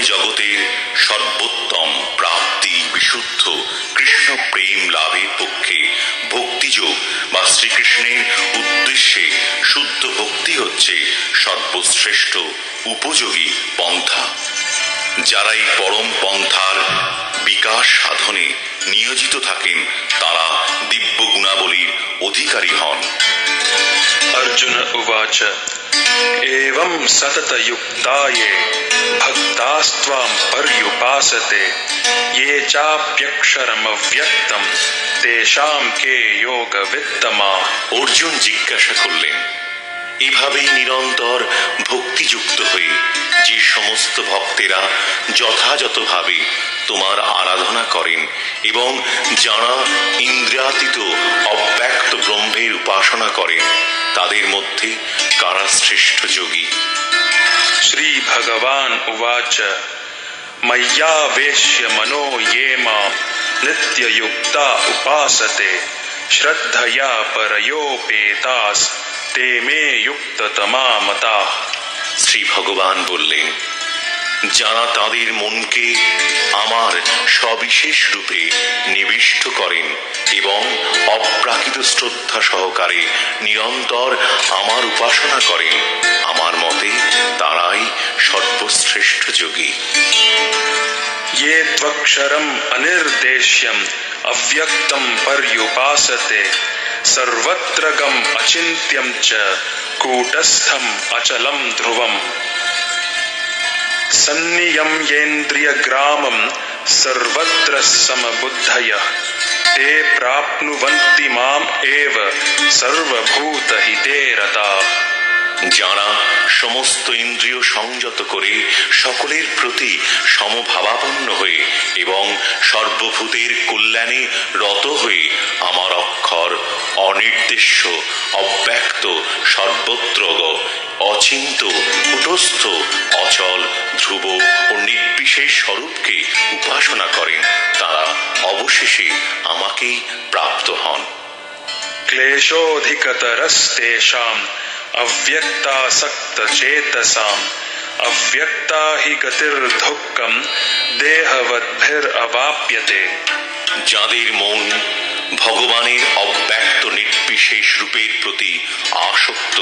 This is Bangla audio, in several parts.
সময় জগতের সর্বোত্তম প্রাপ্তি বিশুদ্ধ কৃষ্ণ প্রেম লাভের পক্ষে ভক্তিযোগ বা শ্রীকৃষ্ণের উদ্দেশ্যে শুদ্ধ ভক্তি হচ্ছে সর্বশ্রেষ্ঠ উপযোগী পন্থা। যারা এই পরম পন্থার বিকাশ সাধনে নিয়োজিত থাকেন, তারা দিব্য গুণাবলীর অধিকারী হন। অর্জুন উবাচ एवं सततयुक्ता ये भक्तास्त्वां पर्युपासते ये चाप्यक्षरमव्यक्तं तेषां के योगवित्तमा অর্জুন জিজ্ঞাসা করলেন এভাবেই নিরন্তর ভক্তিযুক্ত হয়ে যে সমস্ত ভক্তেরা যথাযথভাবে তোমার আরাধনা করেন এবং যারা ইন্দ্রিয়াতীত অব্যক্ত ব্রহ্মের উপাসনা করেন তাদের মধ্যে কারা শ্রেষ্ঠ যোগী श्रीभगवान् उवाच मय्यावेश्य मनो ये मां नित्ययुक्ता उपासते श्रद्धया परयोपेतास् ते मे युक्ततमा मताः শ্রী ভগবান বললেন যারা তাদের মনকে আমার সবিশেষ রূপে নিবিষ্ট করেন এবং অপ্রাকৃত শ্রদ্ধা সহকারে নিরন্তর আমার উপাসনা করেন আমার মতে তারাই সর্বশ্রেষ্ঠ যোগী ये त्वक्षरम् अनिर्देश्यम् अव्यक्तं पर्युपासते सर्वत्र गम् अचिन्त्यं च कूटस्थम् अचलं ध्रुवम्। सन्नियम्येन्द्रियग्रामं सर्वत्र समबुद्धयः। ते प्राप्नुवन्ति माम् एव सर्वभूतहिते रताः যারা সমস্ত ইন্দ্রিয় সংযত করে সকলের প্রতি সমভাবাপন্ন হয়ে এবং সর্বভূতের কল্যাণে রত হয়ে আমার অক্ষর অনির্দেশ্য, অব্যক্ত সর্বত্র অচিন্ত, কুটস্থ, অচল, ধ্রুব ও নির্বিশেষ স্বরূপকে উপাসনা করেন, তারা অবশেষে আমাকেই প্রাপ্ত হন। ক্লেশোধিকতরস্তেষাম अव्यक्तासक्तचेतसाम् अव्यक्ता हि गतिर्दुःखम् देहवद्भिरवाप्यते যাদের মন ভগবানের অব্যক্ত নির্বিশেষ রূপের প্রতি আসক্ত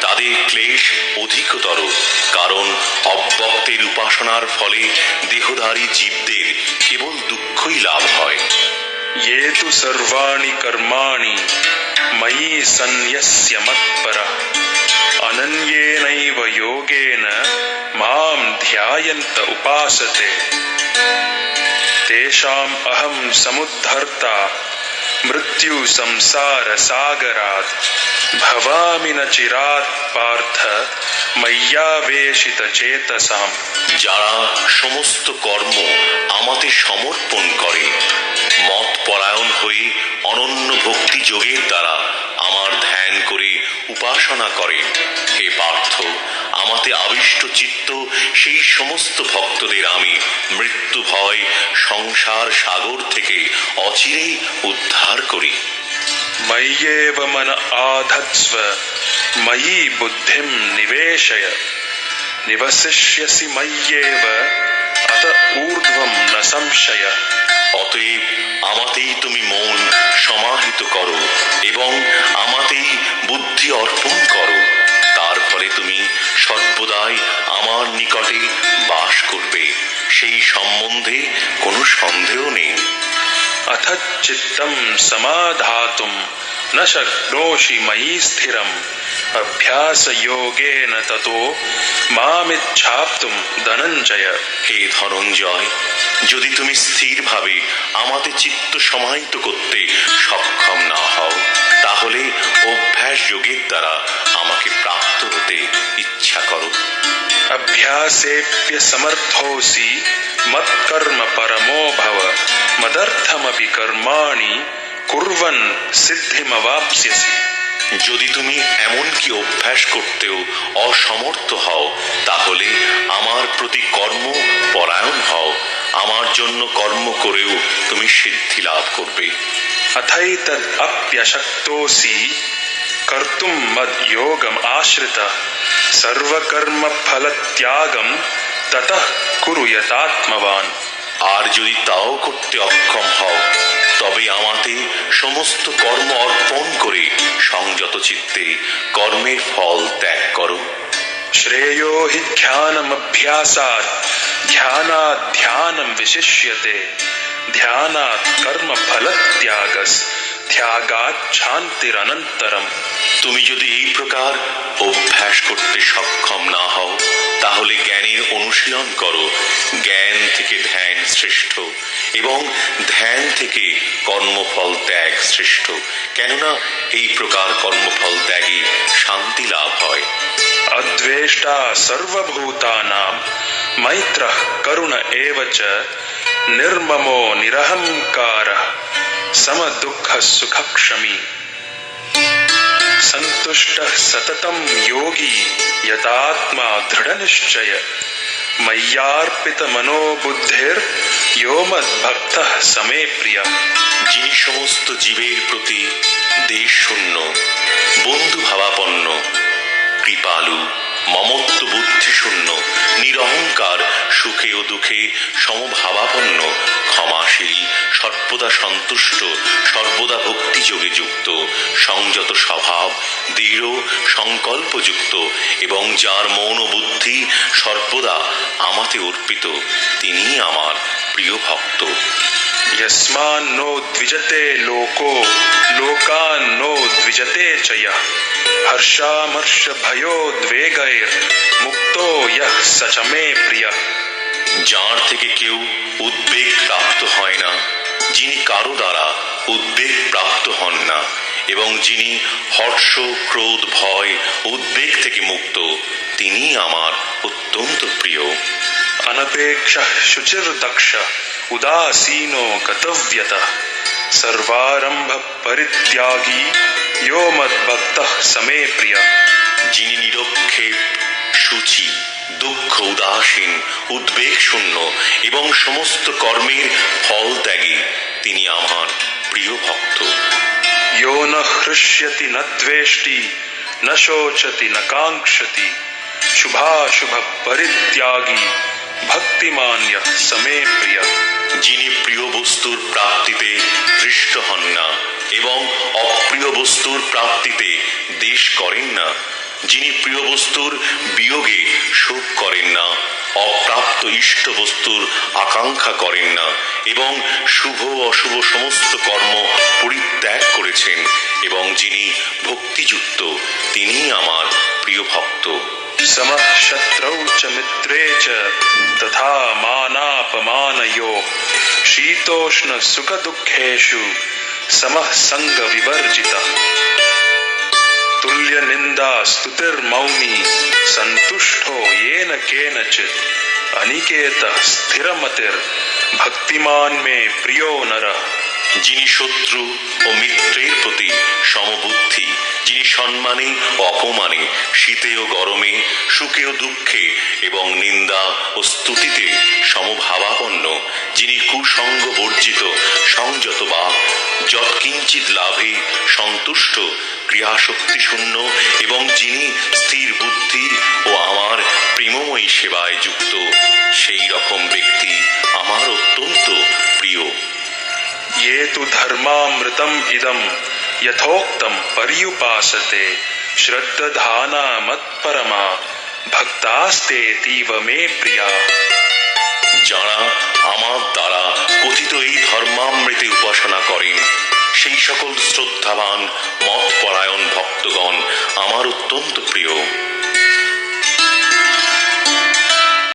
তাদের ক্লেশ অধিকতর কারণ অব্যক্তের উপাসনার ফলে দেহধারী জীবদের কেবল দুঃখই লাভ হয় ये तु सर्वाणि कर्माणि मयि सन्यस्य मत्परः। अनन्येनैव योगेन माँ ध्यायन्त उपासते। तेषाम् अहं समुद्धर्ता मृत्युसंसारसागरात्। ভবামি চিরাত পার্থ ময়্যাবেশিত চেতসাম যারা সমস্ত কর্ম আমাতে সমর্পণ করে, মত পরায়ণ হয়ে অনন্য ভক্তি যোগের দ্বারা আমার ধ্যান করে উপাসনা করে। হে পার্থ, আমাতে আবিষ্ট চিত্ত, সেই সমস্ত ভক্তদের আমি মৃত্যু ভয় সংসার সাগর থেকে অচিরেই উদ্ধার করি। मय्येव मन आधत्स्व मयि बुद्धिं निवेशय निवसिष्यसि मय्येव अत ऊर्ध्वं न संशय অতএব আমাতেই তুমি মন সমাহিত করো এবং আমাতেই বুদ্ধি অর্পণ করো তার ফলে তুমি সর্বদাই আমার নিকটে বাস করবে সেই সম্বন্ধে কোনো সন্দেহ নেই अथ चित्तं समाधातुं न शक्नोषि मयि स्थिरम् अभ्यासयोगेन ततो मामिच्छाप्तुं धनञ्जय হে ধনঞ্জয় যদি তুমি স্থিরভাবে আমাতে চিত্ত সমাহিত করতে সক্ষম না হও তাহলে অভ্যাস যোগের দ্বারা আমাকে প্রাপ্ত হতে ইচ্ছা করো अभ्यासेऽप्यसमर्थोऽसि मत्कर्म परमो भव তদর্থমপি কর্মাণি কুরবন সিদ্ধিমাপসি যদি তুমি এমন কি অভ্যাস করতেও অসমর্থ হও, তাহলে আমার প্রতি কর্ম পরায়ণ হও। আমার জন্য কর্ম করেও তুমি সিদ্ধি লাভ করবে। অথৈতদ অপ্যশক্তোসি কর্তুম মদ যোগম আশ্রিত। সর্বকর্ম ফল ত্যাগম ততঃ কুরু আর যদি তাও করতে অক্ষম হও তবে আমাতে সমস্ত কর্ম অর্পণ করে সংযত চিত্তে কর্মের ফল ত্যাগ করো। শ্রেয় হি ধ্যানম অভ্যাসাত ধ্যানাত ধ্যানম বিশিষ্যতে ধ্যানা কর্ম ফল ত্যাগস ত্যাগাত শান্তির অনন্তরম তুমি যদি এই প্রকার অভ্যাস করতে সক্ষম না হও, তাহলে জ্ঞানের অনুশীলন করো। জ্ঞান থেকে ধ্যান শ্রেষ্ঠ এবং ধ্যান থেকে কর্মফল ত্যাগ শ্রেষ্ঠ। কেননা এই প্রকার কর্মফল ত্যাগে শান্তি লাভ হয়। অদ্বেষ্টা সর্বভূতানাম, মৈত্র করুণ এবচ চ, নির্মমো নিরহংকার সম দুঃখ সুখক্ষমী। सन्तुष्टः सततं योगी यतात्मा दृढनिश्चय मय्यार्पितमनोबुद्धिर्यो मद्भक्तः समे प्रियः যিনি সমস্ত জীবের প্রতি দেশ শূন্য বন্ধু ভাবাপন্ন কৃপালু মমত্ব বুদ্ধি শূন্য নিরহংকার সুখে ও দুঃখে সমভাবাপন্ন ক্ষমাশীল সর্বদা সন্তুষ্ট সর্বদা ভক্তিযোগে যুক্ত সংযত স্বভাব দৃঢ় সংকল্পযুক্ত এবং যার মৌন বুদ্ধি সর্বদা আমাতে অর্পিত তিনি আমার প্রিয় ভক্ত यस्मान्नो द्विजते लोको लोकान्नो द्विजते च यः हर्षामर्षभयोद्वेगैर्मुक्तो यः स च मे प्रियः যার থেকে কেউ উদ্বেগ প্রাপ্ত হয় না যিনি কারও দ্বারা উদ্বেগ প্রাপ্ত হন না এবং যিনি হর্ষ ক্রোধ ভয় উদ্বেগ থেকে মুক্ত তিনি আমার অত্যন্ত প্রিয়। অনপেক্ষ শুচির দক্ষ উদাসীন কর্তব্যত সর্বারম্ভ পরিত্যাগী ইয় মদ্ভক্ত সমে প্রিয়। যিনি নিরক্ষেপ সূচি দুঃখ উদাসীন উদ্বেগ শূন্য এবং সমস্ত কর্মের ফল ত্যাগী তিনি আমার প্রিয় ভক্ত। হৃষ্যতি ন দ্বেষ্টি ন শোচতি ন কাঙ্ক্ষতি শুভাশুভ পরিত্যাগী ভক্তিমান্য সমে প্রিয়। যিনি প্রিয় বস্তুর প্রাপ্তিতে হৃষ্ট হন না এবং অপ্রিয় বস্তুর প্রাপ্তিতে দেশ করেন না যিনি প্রিয় বস্তুর বিয়োগে শোক করেন না, অপ্রাপ্ত ইষ্ট বস্তুর আকাঙ্ক্ষা করেন না, এবং শুভ অশুভ সমস্ত কর্ম পরিত্যাগ করেছেন, এবং যিনি ভক্তিযুক্ত তিনি আমার প্রিয় ভক্ত। মিত্রে চ তথা মানাপমানয়ো, শীতোষ্ণ সুখ দুঃখেশু সমঃ সঙ্গ বিবর্জিতঃ सुखदुःखेषु समः सङ्गविवर्जितः तुल्यनिन्दा स्तुतिर्मौनी सन्तुष्टो येन केनचित् अनिकेतः स्थिरमतिर्भक्तिमान् मे प्रियो नरः যিনি শত্রু ও মিত্রের প্রতি সমবুদ্ধি যিনি সম্মানে ও অপমানে শীতে ও গরমে সুখে ও দুঃখে এবং নিন্দা ও স্তুতিতে সমভাবাপন্ন যিনি কুসঙ্গ বর্জিত সংযত বা যৎকিঞ্চিত লাভে সন্তুষ্ট ক্রিয়াশক্তি শূন্য এবং যিনি স্থির বুদ্ধি ও আমার প্রেমময়ী সেবায় যুক্ত সেই রকম ব্যক্তি আমার অত্যন্ত প্রিয় ये तु धर्मामृतम् इदम् यथोक्तम् पर्युपासते श्रद्दधाना मत्परमा भक्तास्तेतीव मे प्रिया যারা আমার দ্বারা কথিত এই ধর্মামৃতে উপাসনা করেন সেই সকল শ্রদ্ধাবান মত পরায়ণ ভক্তগণ আমার অত্যন্ত প্রিয়